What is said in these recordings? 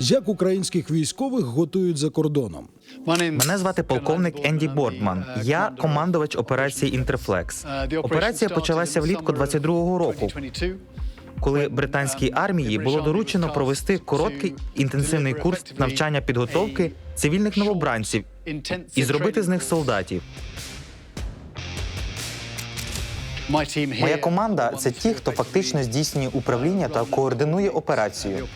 Як українських військових готують за кордоном? Мене звати полковник Енді Бордман. Я командувач операції Інтерфлекс. Операція почалася влітку 22-го року, коли британській армії було доручено провести короткий інтенсивний курс навчання підготовки цивільних новобранців і зробити з них солдатів. Моя команда це ті, хто фактично здійснює управління та координує операцію.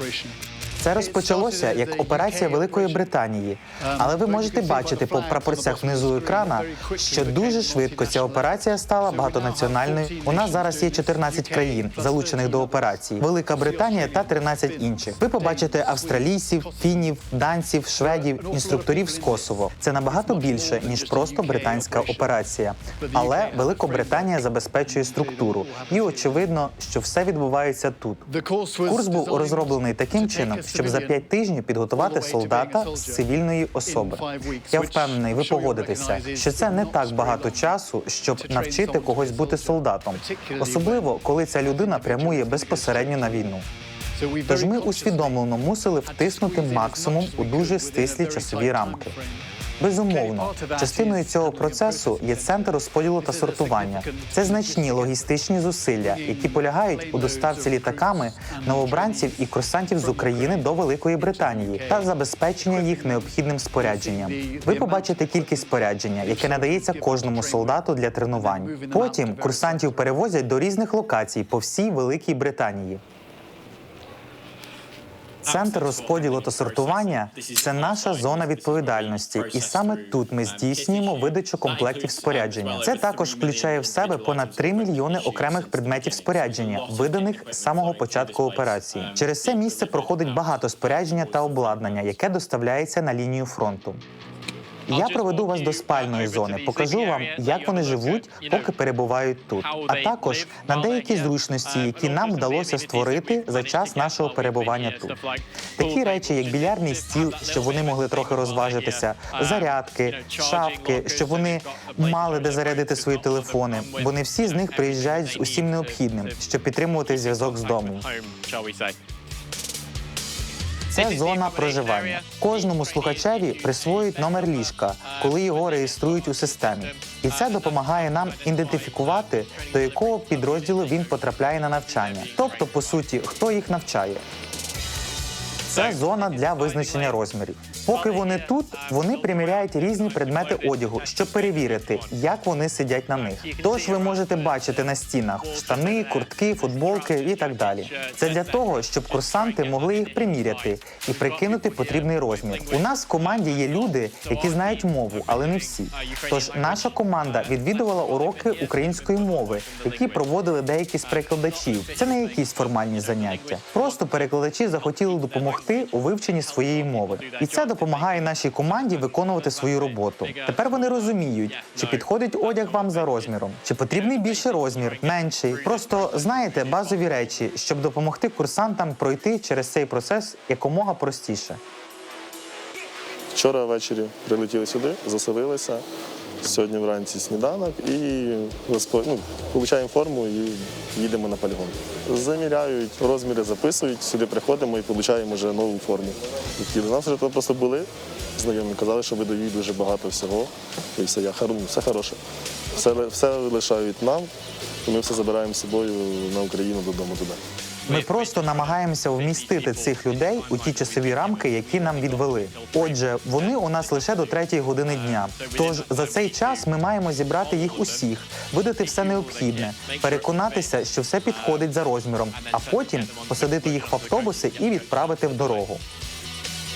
Це розпочалося як операція Великої Британії, але ви можете бачити по прапорцях внизу екрана, що дуже швидко ця операція стала багатонаціональною. У нас зараз є 14 країн, залучених до операції: Велика Британія та 13 інших. Ви побачите австралійців, фінів, данців, шведів, інструкторів з Косово. Це набагато більше ніж просто британська операція. Але Великобританія забезпечує структуру, і очевидно, що все відбувається тут. Курс був розроблений таким чином, щоб за п'ять тижнів підготувати солдата з цивільної особи. Я впевнений, ви погодитеся, що це не так багато часу, щоб навчити когось бути солдатом, особливо коли ця людина прямує безпосередньо на війну. Тож ми усвідомлено мусили втиснути максимум у дуже стислі часові рамки. Безумовно, частиною цього процесу є центр розподілу та сортування. Це значні логістичні зусилля, які полягають у доставці літаками новобранців і курсантів з України до Великої Британії та забезпечення їх необхідним спорядженням. Ви побачите кількість спорядження, яке надається кожному солдату для тренувань. Потім курсантів перевозять до різних локацій по всій Великій Британії. Центр розподілу та сортування це наша зона відповідальності, і саме тут ми здійснюємо видачу комплектів спорядження. Це також включає в себе понад 3 мільйони окремих предметів спорядження, виданих з самого початку операції. Через це місце проходить багато спорядження та обладнання, яке доставляється на лінію фронту. Я проведу вас до спальної зони, покажу вам, як вони живуть, поки перебувають тут, а також на деякі зручності, які нам вдалося створити за час нашого перебування тут. Такі речі, як білярний стіл, щоб вони могли трохи розважитися, зарядки, шафки, щоб вони мали де зарядити свої телефони, бо не всі з них приїжджають з усім необхідним, щоб підтримувати зв'язок з дому. Це зона проживання. Кожному слухачеві присвоюють номер ліжка, коли його реєструють у системі. І це допомагає нам ідентифікувати, до якого підрозділу він потрапляє на навчання. Тобто, по суті, хто їх навчає. Це зона для визначення розмірів. Поки вони тут, вони приміряють різні предмети одягу, щоб перевірити, як вони сидять на них. Тож ви можете бачити на стінах штани, куртки, футболки і так далі. Це для того, щоб курсанти могли їх приміряти і прикинути потрібний розмір. У нас в команді є люди, які знають мову, але не всі. Тож наша команда відвідувала уроки української мови, які проводили деякі з перекладачів. Це не якісь формальні заняття. Просто перекладачі захотіли допомогти у вивченні своєї мови, і це допомагає нашій команді виконувати свою роботу. Тепер вони розуміють, чи підходить одяг вам за розміром, чи потрібний більший розмір, менший. Просто знаєте базові речі, щоб допомогти курсантам пройти через цей процес якомога простіше. Вчора ввечері прилетіли сюди, заселилися. Сьогодні вранці сніданок і ну, получаємо форму і їдемо на полігон. Заміряють, розміри записують, сюди приходимо і получаємо вже нову форму. Які до нас вже просто були знайомі, казали, що видають дуже багато всього. І все, я, ну, все хороше. Все, все лишають нам, і ми все забираємо з собою на Україну додому туди. Ми просто намагаємося вмістити цих людей у ті часові рамки, які нам відвели. Отже, вони у нас лише до третьої години дня. Тож за цей час ми маємо зібрати їх усіх, видати все необхідне, переконатися, що все підходить за розміром, а потім посадити їх в автобуси і відправити в дорогу.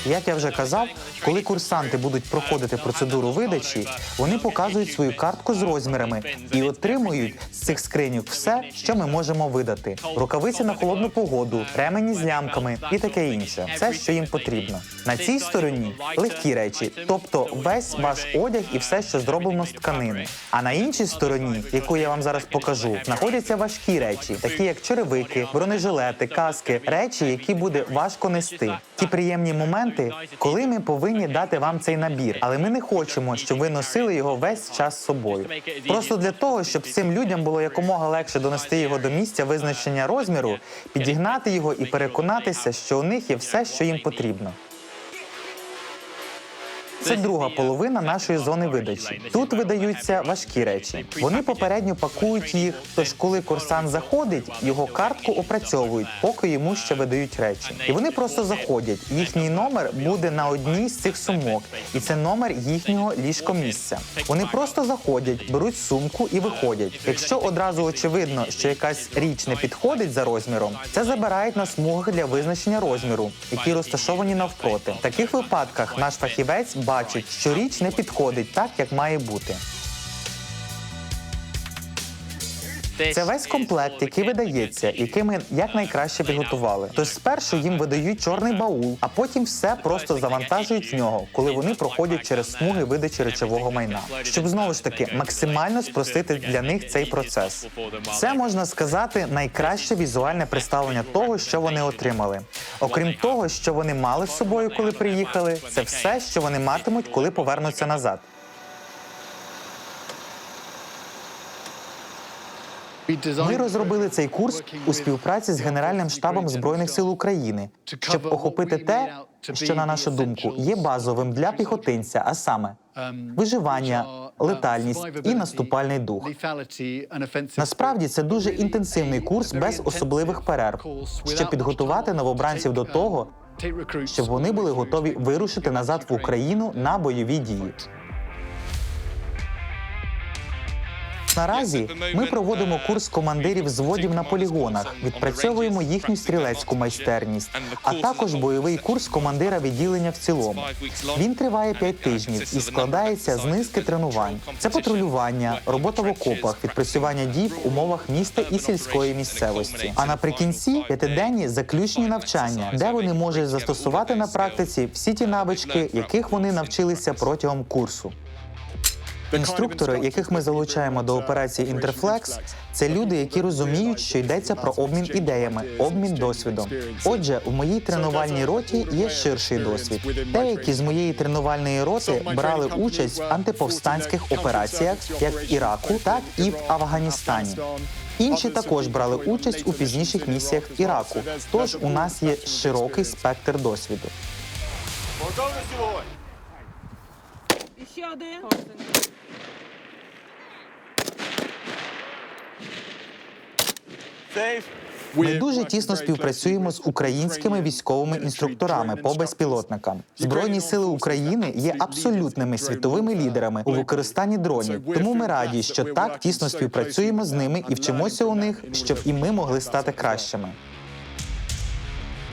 Як я вже казав, коли курсанти будуть проходити процедуру видачі, вони показують свою картку з розмірами і отримують з цих скриньок все, що ми можемо видати: рукавиці на холодну погоду, ремені з лямками і таке інше. Все, що їм потрібно. На цій стороні легкі речі, тобто весь ваш одяг і все, що зроблено з тканини. А на іншій стороні, яку я вам зараз покажу, знаходяться важкі речі, такі як черевики, бронежилети, каски, речі, які буде важко нести. Ті приємні моменти, коли ми повинні дати вам цей набір, але ми не хочемо, щоб ви носили його весь час з собою. Просто для того, щоб цим людям було якомога легше донести його до місця визначення розміру, підігнати його і переконатися, що у них є все, що їм потрібно. Це друга половина нашої зони видачі. Тут видаються важкі речі. Вони попередньо пакують їх. Тож, коли курсант заходить, його картку опрацьовують, поки йому ще видають речі. І вони просто заходять. Їхній номер буде на одній з цих сумок, і це номер їхнього ліжкомісця. Вони просто заходять, беруть сумку і виходять. Якщо одразу очевидно, що якась річ не підходить за розміром, це забирають на смугах для визначення розміру, які розташовані навпроти. В таких випадках наш фахівець бачить, що річ не підходить так, як має бути. Це весь комплект, який видається, який ми якнайкраще підготували. Тож спершу їм видають чорний баул, а потім все просто завантажують в нього, коли вони проходять через смуги видачі речового майна, щоб знову ж таки максимально спростити для них цей процес. Це можна сказати найкраще візуальне представлення того, що вони отримали. Окрім того, що вони мали з собою, коли приїхали, це все, що вони матимуть, коли повернуться назад. Ми розробили цей курс у співпраці з Генеральним штабом збройних сил України, щоб охопити те, що на нашу думку є базовим для піхотинця, а саме виживання, летальність і наступальний дух. Насправді це дуже інтенсивний курс без особливих перерв, щоб підготувати новобранців до того, щоб вони були готові вирушити назад в Україну на бойові дії. Наразі ми проводимо курс командирів зводів на полігонах, відпрацьовуємо їхню стрілецьку майстерність, а також бойовий курс командира відділення в цілому. Він триває 5 тижнів і складається з низки тренувань. Це патрулювання, робота в окопах, відпрацювання дій в умовах міста і сільської місцевості. А наприкінці п'ятиденні заключні навчання, де вони можуть застосувати на практиці всі ті навички, яких вони навчилися протягом курсу. Інструктори, яких ми залучаємо до операції Інтерфлекс, це люди, які розуміють, що йдеться про обмін ідеями, обмін досвідом. Отже, в моїй тренувальній роті є ширший досвід. Деякі з моєї тренувальної роти брали участь в антиповстанських операціях, як в Іраку, так і в Афганістані. Інші також брали участь у пізніших місіях в Іраку. Тож у нас є широкий спектр досвіду. І ще один. Ми дуже тісно співпрацюємо з українськими військовими інструкторами по безпілотникам. Збройні сили України є абсолютними світовими лідерами у використанні дронів. Тому ми раді, що так тісно співпрацюємо з ними і вчимося у них, щоб і ми могли стати кращими.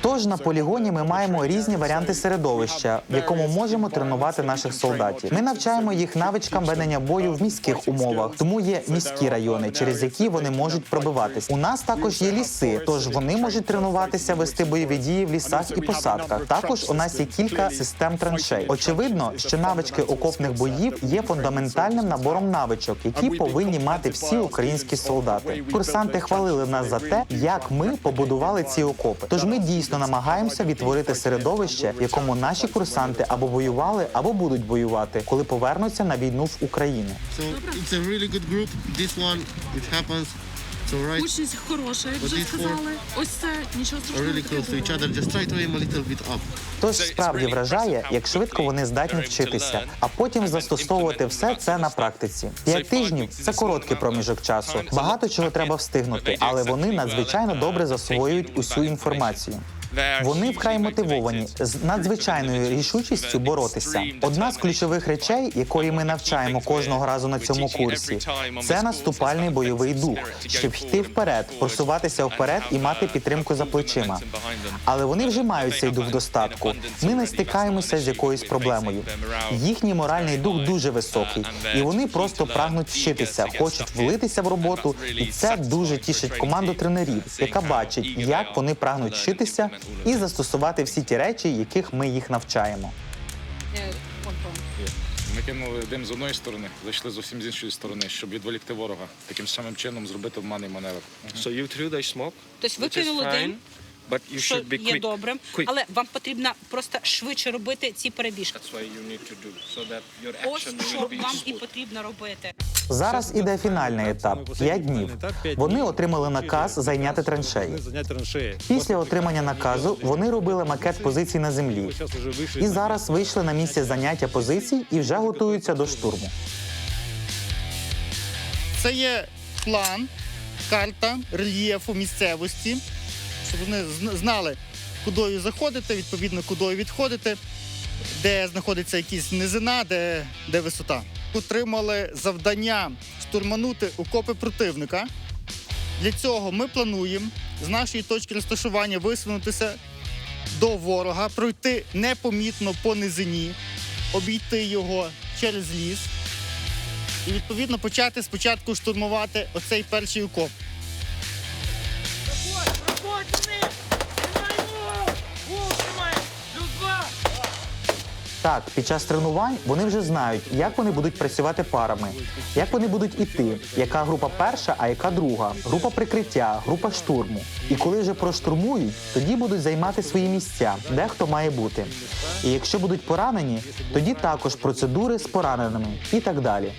Тож на полігоні ми маємо різні варіанти середовища, в якому можемо тренувати наших солдатів. Ми навчаємо їх навичкам ведення бою в міських умовах, тому є міські райони, через які вони можуть пробиватись. У нас також є ліси, тож вони можуть тренуватися вести бойові дії в лісах і посадках. Також у нас є кілька систем траншей. Очевидно, що навички окопних боїв є фундаментальним набором навичок, які повинні мати всі українські солдати. Курсанти хвалили нас за те, як ми побудували ці окопи. Тож ми дійсно намагаємося відтворити середовище, в якому наші курсанти або воювали, або будуть воювати, коли повернуться на війну в Україну. Учність хороша, як вже сказали. Ось це нічого страшного. Тож справді вражає, як швидко вони здатні вчитися, а потім застосовувати все це на практиці. П'ять тижнів це короткий проміжок часу. Багато чого треба встигнути, але вони надзвичайно добре засвоюють усю інформацію. Вони вкрай мотивовані з надзвичайною рішучістю боротися. Одна з ключових речей, якої ми навчаємо кожного разу на цьому курсі, це наступальний бойовий дух, щоб йти вперед, просуватися вперед і мати підтримку за плечима. Але вони вже мають цей дух достатку. Ми не стикаємося з якоюсь проблемою. Їхній моральний дух дуже високий, і вони просто прагнуть вчитися, хочуть влитися в роботу, і це дуже тішить команду тренерів, яка бачить, як вони прагнуть вчитися і застосувати всі ті речі, яких ми їх навчаємо. Ми кинули дим з одної сторони, зайшли зовсім з іншої сторони, щоб відволікти ворога. Таким самим чином зробити обманний маневр. So you threw the smoke, Тобто ви кинули дим, but you що should be є добрим, Quick. але вам потрібно просто швидше робити ці перебіжки. That's what you need to do, so that your Ось action що will be вам і потрібно робити. Зараз іде фінальний етап 5 днів. Вони отримали наказ зайняти траншеї. Після отримання наказу вони робили макет позицій на землі. І зараз вийшли на місце заняття позицій і вже готуються до штурму. Це є план, карта рельєфу місцевості, щоб вони зн- знали, кудою заходити, відповідно, кудою відходити, де знаходиться якась низина, де, де висота. Отримали завдання штурманути окопи противника. Для цього ми плануємо з нашої точки розташування висунутися до ворога, пройти непомітно по низині, обійти його через ліс і відповідно почати спочатку штурмувати оцей перший окоп. Так, під час тренувань вони вже знають, як вони будуть працювати парами, як вони будуть іти, яка група перша, а яка друга, група прикриття, група штурму. І коли вже проштурмують, тоді будуть займати свої місця, де хто має бути. І якщо будуть поранені, тоді також процедури з пораненими і так далі.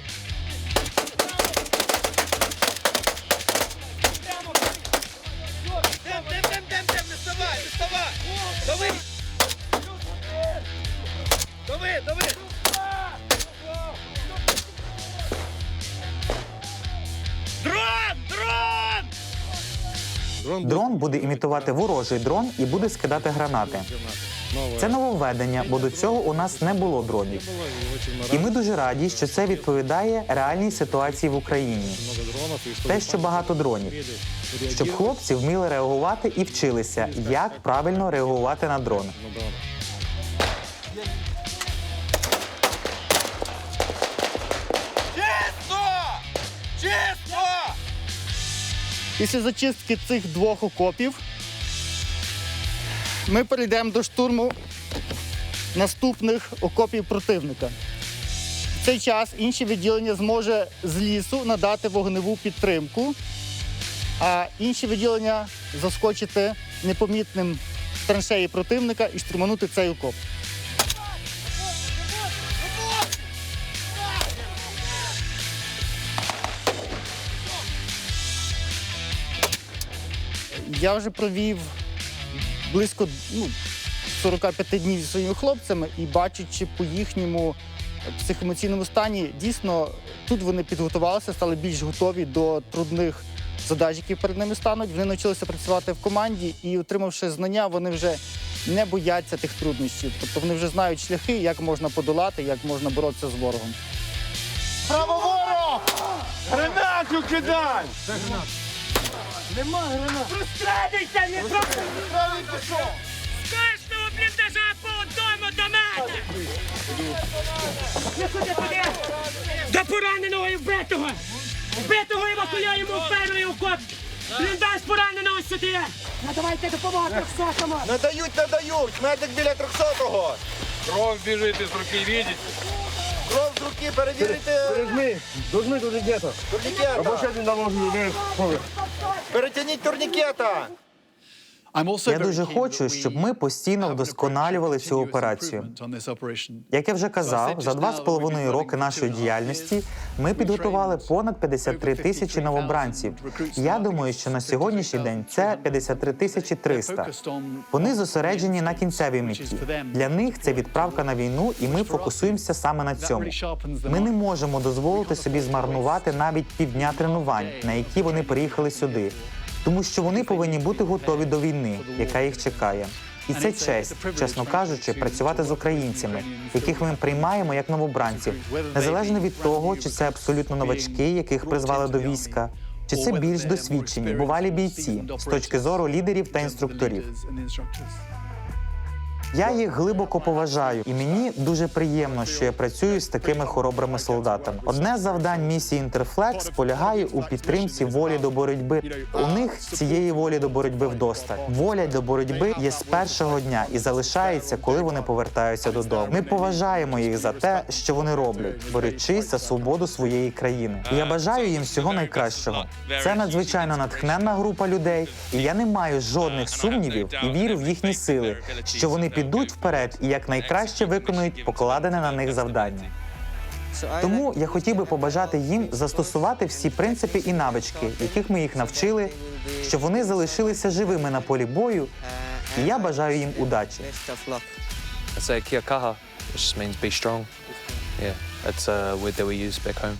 Дрон буде імітувати ворожий дрон і буде скидати гранати. Це нововведення, бо до цього у нас не було дронів. І ми дуже раді, що це відповідає реальній ситуації в Україні. Те, що багато дронів, щоб хлопці вміли реагувати і вчилися, як правильно реагувати на дрон. Після зачистки цих двох окопів ми перейдемо до штурму наступних окопів противника. В цей час інше відділення зможе з лісу надати вогневу підтримку, а інші відділення заскочити непомітним траншеї противника і штурманути цей окоп. Я вже провів близько ну, 45 днів зі своїми хлопцями і бачачи по їхньому психоемоційному стані, дійсно тут вони підготувалися, стали більш готові до трудних задач, які перед ними стануть. Вони навчилися працювати в команді і, отримавши знання, вони вже не бояться тих труднощів. Тобто вони вже знають шляхи, як можна подолати, як можна боротися з ворогом. Кожного бліндажа по одному до мене! Не сюди туди! До пораненого і вбитого! Вбитого евакуюємо в перший окоп! Бліндаж пораненого сюди! Надавайте допомогу трьохсотому! Надають, надають! Медик біля 300-го! Кров біжить із руки, видите? Руки перевірити. Прижми, дожми турнікета. Турнікета. Або ще один наложу. Перетягніть турнікета. Я дуже хочу, щоб ми постійно вдосконалювали цю операцію. Як я вже казав, за два з половиною роки нашої діяльності ми підготували понад 53 тисячі новобранців. Я думаю, що на сьогоднішній день це 53 тисячі 300. Вони зосереджені на кінцевій меті. Для них це відправка на війну, і ми фокусуємося саме на цьому. Ми не можемо дозволити собі змарнувати навіть півдня тренувань, на які вони приїхали сюди. Тому що вони повинні бути готові до війни, яка їх чекає. І це честь, чесно кажучи, працювати з українцями, яких ми приймаємо як новобранців, незалежно від того, чи це абсолютно новачки, яких призвали до війська, чи це більш досвідчені, бувалі бійці з точки зору лідерів та інструкторів. Я їх глибоко поважаю, і мені дуже приємно, що я працюю з такими хоробрими солдатами. Одне завдань місії Інтерфлекс полягає у підтримці волі до боротьби. У них цієї волі до боротьби вдосталь. Воля до боротьби є з першого дня і залишається, коли вони повертаються додому. Ми поважаємо їх за те, що вони роблять, борючись за свободу своєї країни. І я бажаю їм всього найкращого. Це надзвичайно натхненна група людей, і я не маю жодних сумнівів і вірю в їхні сили, що вони підуть вперед і якнайкраще виконують покладене на них завдання. Тому я хотів би побажати їм застосувати всі принципи і навички, яких ми їх навчили, щоб вони залишилися живими на полі бою. І я бажаю їм удачі. Kia kaha, which means be strong. Yeah, that's a word that we use back home.